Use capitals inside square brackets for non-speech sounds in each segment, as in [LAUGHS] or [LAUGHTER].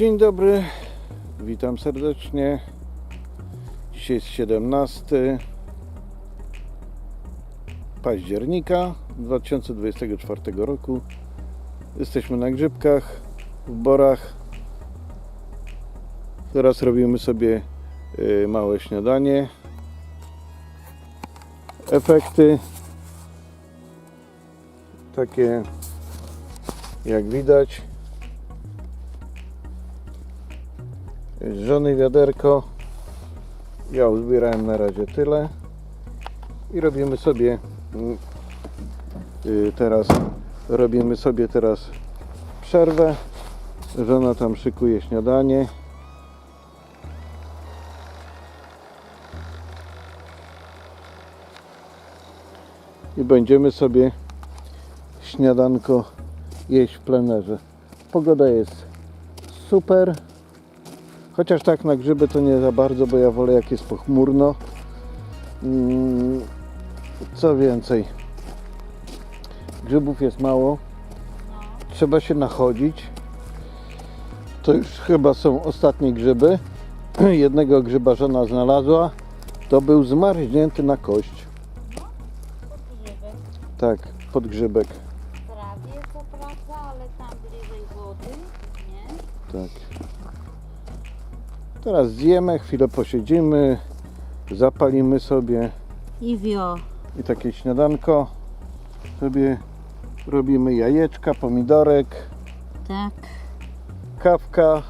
Dzień dobry, witam serdecznie. Dzisiaj jest 17 października 2024 roku. Jesteśmy na grzybkach, w borach. Teraz robimy sobie y, małe śniadanie. Efekty takie jak widać. Żony wiaderko. Ja uzbierałem na razie tyle. I robimy sobie mm, y, teraz robimy sobie teraz przerwę. Żona tam szykuje śniadanie. I będziemy sobie śniadanko jeść w plenerze. Pogoda jest super. Chociaż tak na grzyby to nie za bardzo, bo ja wolę jak jest pochmurno. Mm, Co więcej, grzybów jest mało. Trzeba się nachodzić. To już chyba są ostatnie grzyby. [CLEARS THROAT] Jednego grzyba żona znalazła. To był zmarznięty na kość. Tak, podgrzybek. prawie co prawda, ale tam bliżej wody, nie? Tak. Teraz zjemy, chwilę posiedzimy, zapalimy sobie I wio. i takie śniadanko. Sobie robimy jajeczka, pomidorek, Tak, kawka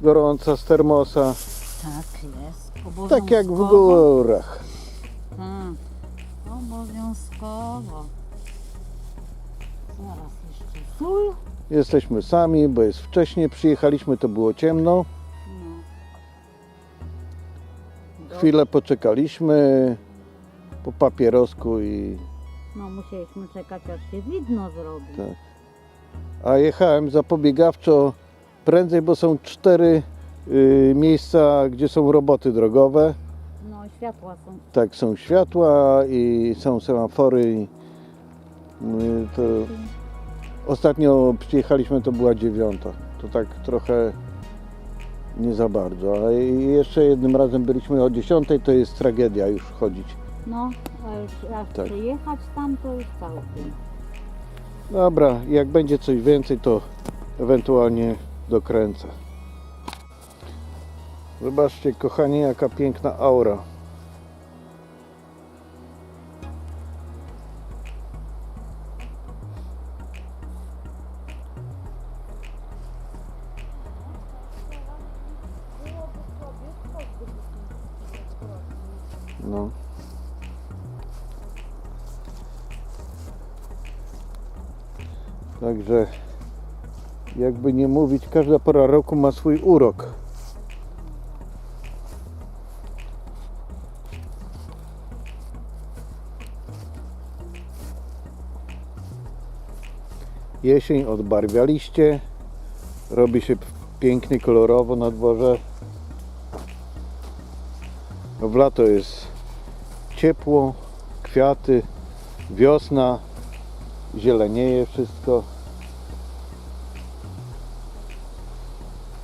gorąca z termosa. tak jest. Tak jak w górach. Tak, obowiązkowo. Zaraz jeszcze sól. Jesteśmy sami, bo jest wcześnie. Przyjechaliśmy, to było ciemno. Chwilę poczekaliśmy po papierosku i No musieliśmy czekać aż się widno zrobi. Tak. A jechałem zapobiegawczo prędzej, bo są cztery y, miejsca, gdzie są roboty drogowe. No światła są. Tak, są światła i są semafory. I, y, to ostatnio przyjechaliśmy, to była dziewiąta. To tak trochę nie za bardzo. A i jeszcze jednym razem byliśmy o dziesiątej, to jest tragedia już chodzić. No, a już jak Tak. przyjechać tam, to już całkiem. Dobra, jak będzie coś więcej, to ewentualnie dokręcę. Zobaczcie, kochani, jaka piękna aura. Także jakby nie mówić, każda pora roku ma swój urok. Jesień odbarwia liście, robi się pięknie kolorowo na dworze. W lato jest ciepło, kwiaty, wiosna, zielenieje wszystko.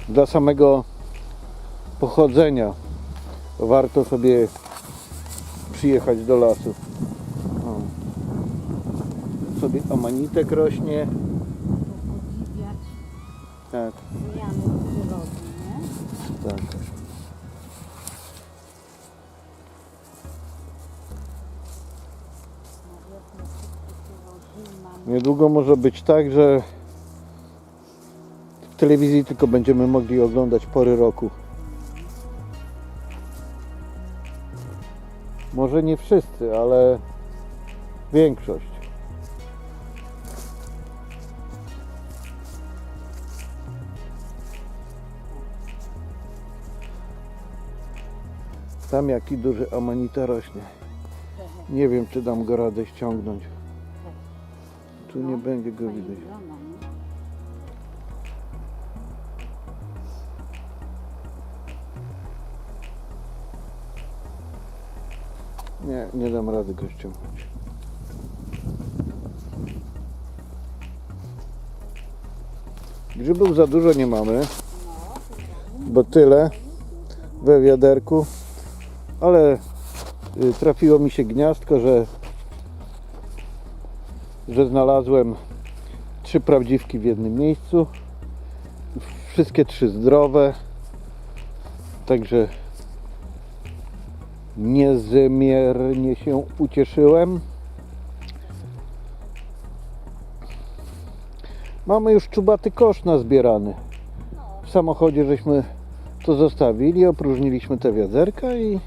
Dla samego pochodzenia warto sobie przyjechać do lasu. O. Sobie amanitek rośnie. Podziwiać Tak, zmiany przyrody, nie? tak. Się Niedługo może być tak, że telewizji tylko będziemy mogli oglądać pory roku. Może nie wszyscy, ale większość. Tam jaki duży amanita rośnie. Nie wiem, czy dam go radę ściągnąć. Tu nie No, będzie go widać. Nie? Nie, dam rady go ściągnąć. Grzybów za dużo nie mamy. Bo tyle we wiaderku. Ale y, trafiło mi się gniazdko, że, że znalazłem trzy prawdziwki w jednym miejscu. Wszystkie trzy zdrowe. Także niezmiernie się ucieszyłem. Mamy już czubaty kosz nazbierany. W samochodzie żeśmy to zostawili, opróżniliśmy te wiaderka i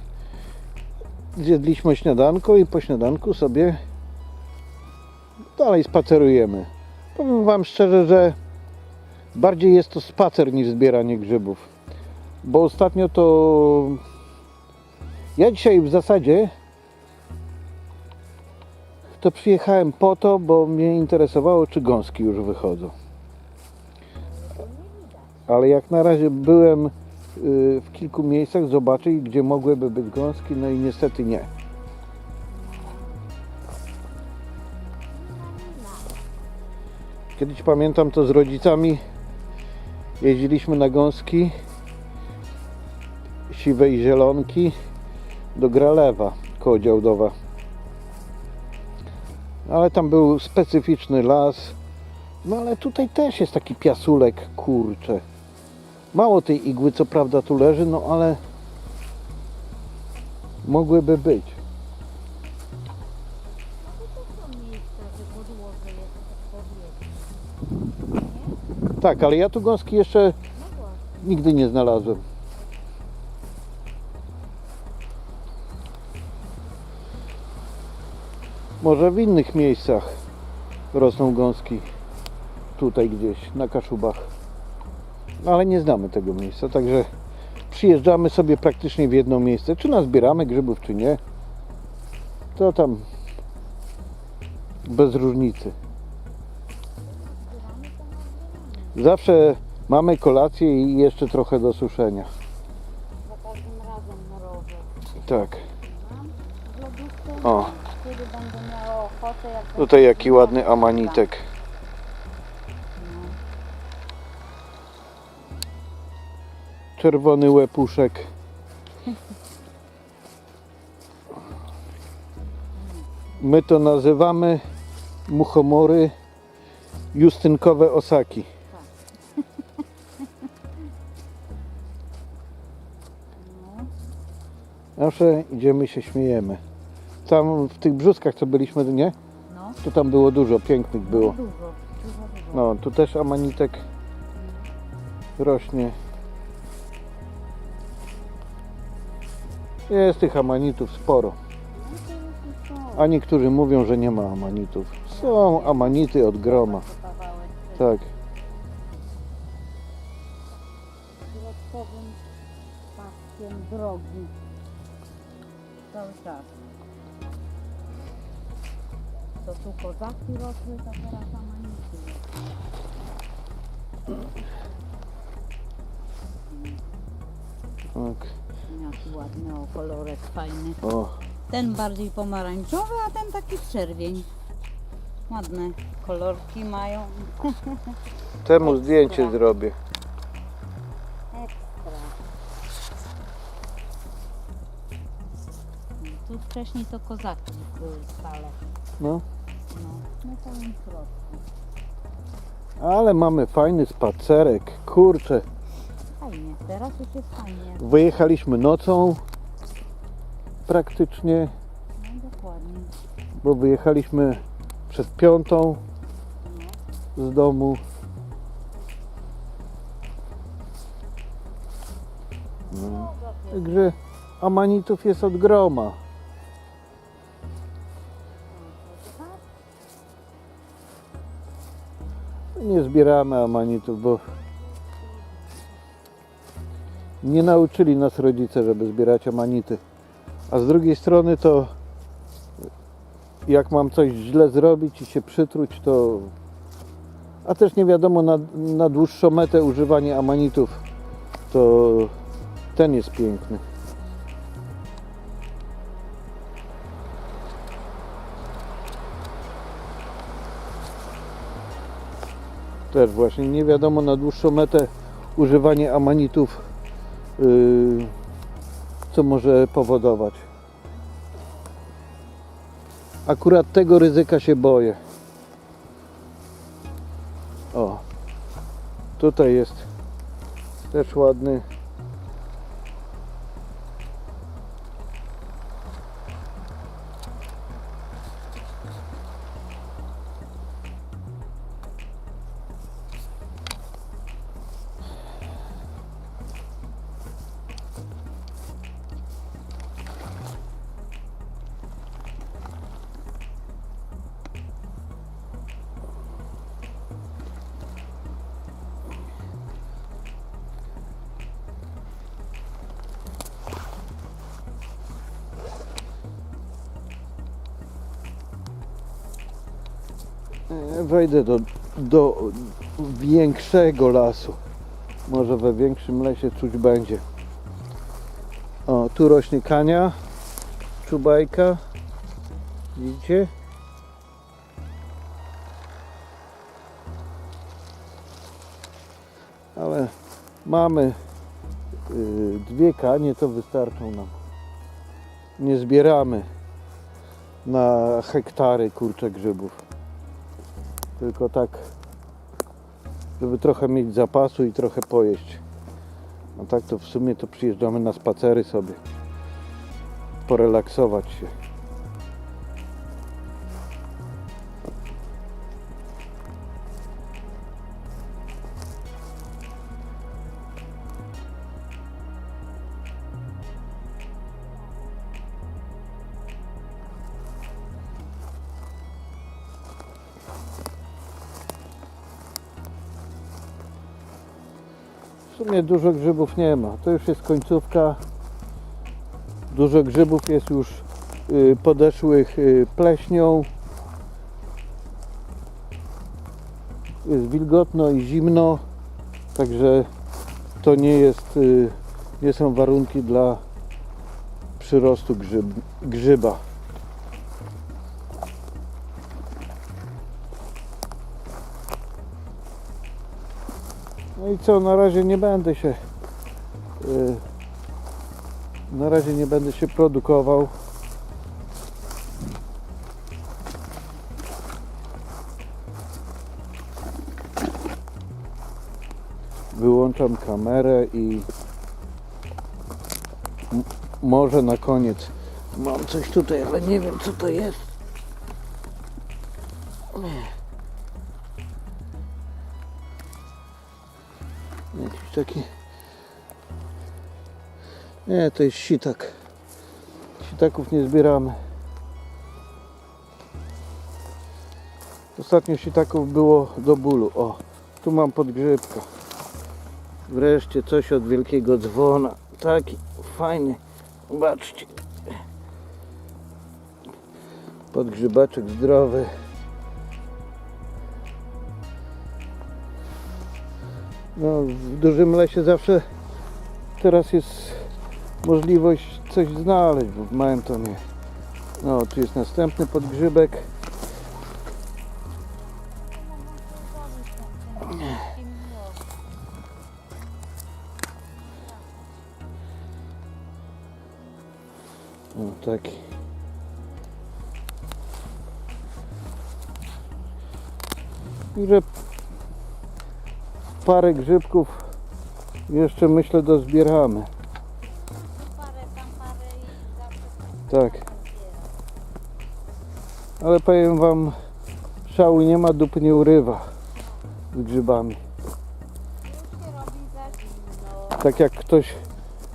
zjedliśmy śniadanko i po śniadanku sobie dalej spacerujemy. Powiem Wam szczerze, że bardziej jest to spacer niż zbieranie grzybów. Bo ostatnio to ja dzisiaj w zasadzie to przyjechałem po to, bo mnie interesowało, czy gąski już wychodzą. Ale jak na razie byłem y, w kilku miejscach zobaczyć, gdzie mogłyby być gąski, no i niestety nie. Kiedyś pamiętam to z rodzicami. Jeździliśmy na gąski siwej zielonki do Gralewa koło Działdowa. Ale tam był specyficzny las. No ale tutaj też jest taki piasulek, kurcze. Mało tej igły co prawda tu leży, no ale mogłyby być. Tak, ale ja tu gąski jeszcze nigdy nie znalazłem. Może w innych miejscach rosną gąski. Tutaj gdzieś, na Kaszubach. No, ale nie znamy tego miejsca, także przyjeżdżamy sobie praktycznie w jedno miejsce. Czy nazbieramy grzybów, czy nie, to tam bez różnicy. Zawsze mamy kolację i jeszcze trochę do suszenia. Za każdym razem mrożę. Tak. O. będę miała ochotę. Jak Tutaj jaki ładny amanitek. dodam. Czerwony łepuszek. My to nazywamy muchomory justynkowe osaki. [LAUGHS] No, Zawsze idziemy się śmiejemy. Tam w tych brzuskach co byliśmy, nie? no. To tam było dużo, pięknych było. Dużo, dużo, dużo. No, tu też amanitek rośnie. Jest tych amanitów sporo. A niektórzy mówią, że nie ma amanitów. Są amanity od groma. Tak. środkowym paskiem drogi. Cały czas. To tu kozaki rosły, to teraz amanity. tak. Jaki ładny o, kolorek fajny. O, Ten bardziej pomarańczowy, a ten taki czerwień. Ładne kolorki mają. [LAUGHS] temu zdjęcie zrobię. Ekstra. Tu wcześniej to kozaki były stale. No. No, na całym środku. Ale mamy fajny spacerek. Kurczę. Fajnie, teraz już jest fajnie. Wyjechaliśmy nocą praktycznie, No dokładnie. bo wyjechaliśmy przed piątą z domu. No. Także amanitów jest od groma. Nie zbieramy amanitów, bo nie nauczyli nas rodzice, żeby zbierać amanity. A z drugiej strony to jak mam coś źle zrobić i się przytruć, to a też nie wiadomo na, na dłuższą metę używanie amanitów, to ten jest piękny. Właśnie nie wiadomo na dłuższą metę używanie amanitów yy, co może powodować. Akurat tego ryzyka się boję. O, tutaj jest też ładny. Wejdę do, do większego lasu. Może we większym lesie coś będzie. O, tu rośnie kania, czubajka. Widzicie? Ale mamy y, dwie kanie, to wystarczą nam. Nie zbieramy na hektary kurcze grzybów tylko tak, żeby trochę mieć zapasu i trochę pojeść. A tak to w sumie to przyjeżdżamy na spacery sobie, porelaksować się. W sumie dużo grzybów nie ma. To już jest końcówka. Dużo grzybów jest już y, podeszłych y, pleśnią. Jest wilgotno i zimno, także to nie jest, y, nie są warunki dla przyrostu grzyb, grzyba. No i co, na razie nie będę się y, na razie nie będę się produkował. Wyłączam kamerę i może na koniec mam coś tutaj, ale nie wiem co to jest. Jakiś taki. Nie, to jest sitak. Sitaków nie zbieramy. Ostatnio sitaków było do bólu. O, tu mam podgrzybka. Wreszcie coś od wielkiego dzwona. Taki fajny. Zobaczcie. Podgrzybaczek zdrowy. No, w dużym lesie zawsze teraz jest możliwość coś znaleźć, bo w małym to nie. No, tu jest następny podgrzybek. O, taki. I parę grzybków jeszcze myślę dozbieramy. Parę tam, parę i Tak. Ale powiem wam, szału nie ma, dupy nie urywa z grzybami. Tak jak ktoś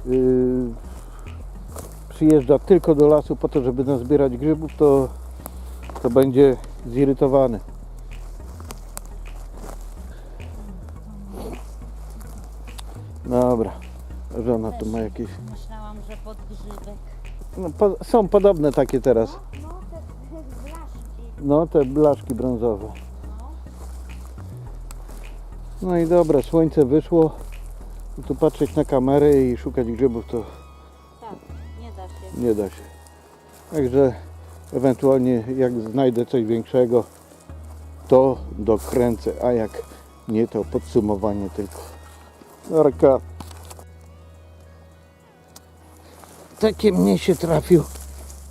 yy, przyjeżdża tylko do lasu po to, żeby nazbierać grzybów, to, to będzie zirytowany. Dobra, żona tu ma jakieś... Myślałam, że podgrzybek. No, po, są podobne takie teraz. No, te, te blaszki. No, te blaszki brązowe. No. No i dobra, słońce wyszło. I tu patrzeć na kamerę i szukać grzybów to Tak, nie da się. nie da się. Także ewentualnie jak znajdę coś większego, to dokręcę, a jak nie, to podsumowanie tylko. Narka. takie mnie się trafił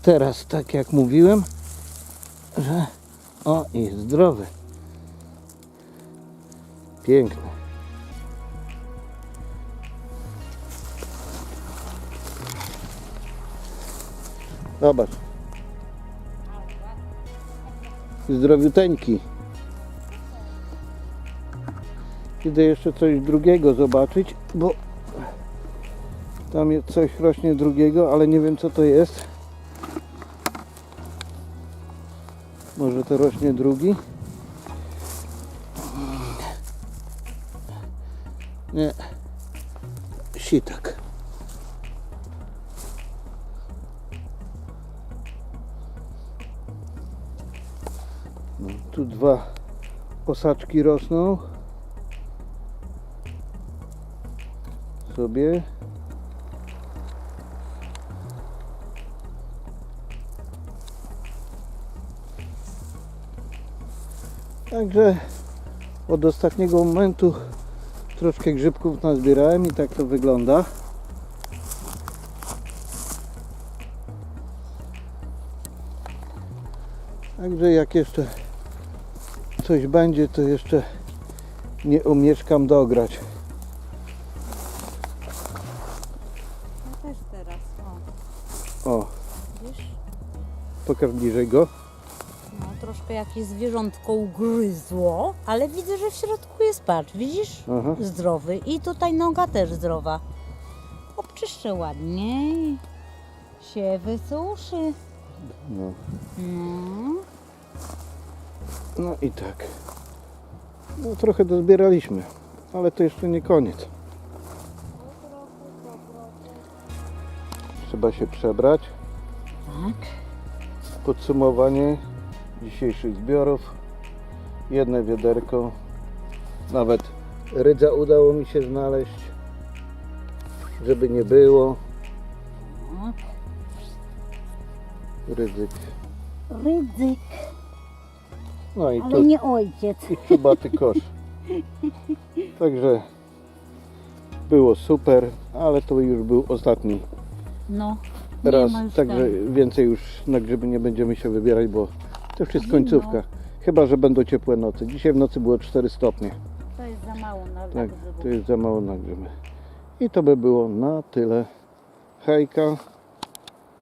teraz, tak jak mówiłem, że o, jest zdrowy. Piękny. Zobacz. Zdrowiuteńki. Idę jeszcze coś drugiego zobaczyć, bo tam jest coś rośnie drugiego, ale nie wiem co to jest. Może to rośnie drugi? Nie. Sitak. No, tu dwa osaczki rosną. Sobie. Także od ostatniego momentu troszkę grzybków nazbierałem i tak to wygląda. Także jak jeszcze coś będzie, to jeszcze nie umieszkam dograć. Ja też teraz, o, O, widzisz? Pokaż bliżej go. No, troszkę jakieś zwierzątko ugryzło, ale widzę, że w środku jest, patrz, widzisz? Aha. Zdrowy. I tutaj noga też zdrowa. Obczyszczę ładnie i się wysuszy. No. No. No i tak. No trochę dozbieraliśmy, ale to jeszcze nie koniec. Trzeba się przebrać. Tak. Podsumowanie dzisiejszych zbiorów. Jedno wiaderko. Nawet rydza udało mi się znaleźć. Żeby nie było. tak. Rydzyk. Rydzyk, No i ale tu nie ojciec. i czubaty kosz. Także było super, ale to już był ostatni No. Nie raz. ma już Także ten. więcej już na grzyby nie będziemy się wybierać, bo to już jest Zimno. końcówka. Chyba, że będą ciepłe noce. Dzisiaj w nocy było 4 stopnie. To jest za mało na Tak, grzybów. to jest za mało na grzyby. I to by było na tyle. Hejka.